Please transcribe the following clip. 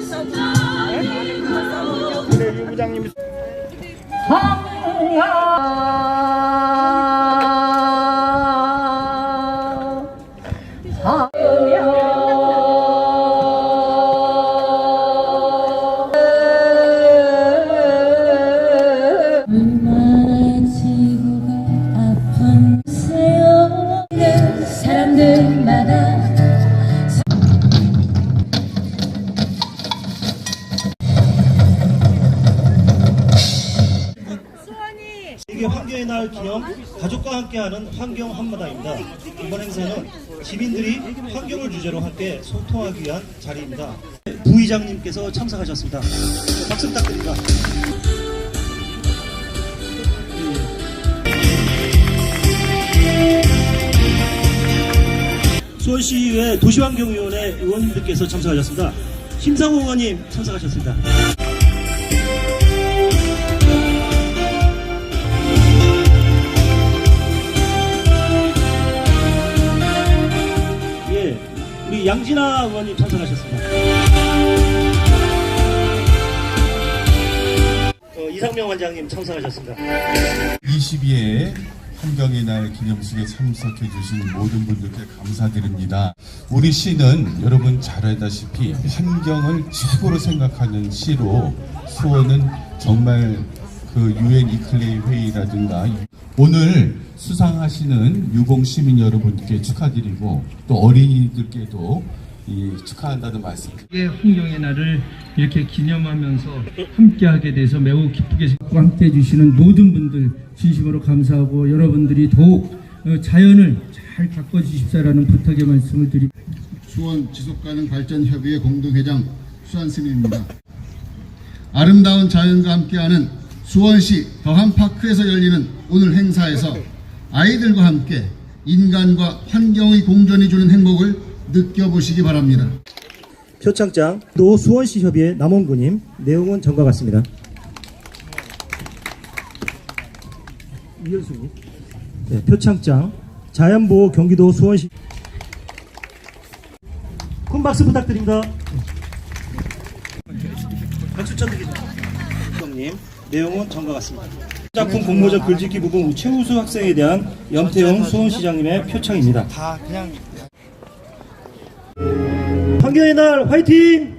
네, 유 부장님 얼마나 세계 환경의 날 기념 가족과 함께하는 환경 한마당입니다. 이번 행사는 시민들이 환경을 주제로 함께 소통하기 위한 자리입니다. 부의장님께서 참석하셨습니다. 박수 부탁드립니다. 수원시의회 도시환경위원회 의원님들께서 참석하셨습니다. 심상호 의원님 참석하셨습니다. 우리 양진아 의원님 참석하셨습니다. 어, 이상명 원장님 참석하셨습니다. 22회 환경의 날 기념식에 참석해 주신 모든 분들께 감사드립니다. 우리 시는 여러분 잘 알다시피 환경을 최고로 생각하는 시로 수원은 정말 그 유엔 이클레이 회의라든가 오늘 수상하시는 유공 시민 여러분께 축하드리고 또 어린이들께도 이 축하한다는 말씀 세계 환경의 날을 이렇게 기념하면서 함께하게 돼서 매우 기쁘게 함께 해 주시는 모든 분들 진심으로 감사하고 여러분들이 더욱 어, 자연을 잘 가꿔주십사라는 부탁의 말씀을 드립니다. 수원 지속가능 발전 협의회 공동회장 수한스입니다. 아름다운 자연과 함께하는 수원시 더한파크에서 열리는 오늘 행사에서 아이들과 함께 인간과 환경의 공존이 주는 행복을 느껴보시기 바랍니다. 표창장 또 수원시 협의회 남원구님 내용은 전과 같습니다. 이현수님 네, 표창장 자연보호 경기도 수원시 큰 박수 부탁드립니다. 박수 쳐드립니다. 님 내용은 전과 같습니다. 작품 공모전 글짓기 부분 최우수 학생에 대한 염태영 수원시장님의 표창입니다. 환경의 날 화이팅!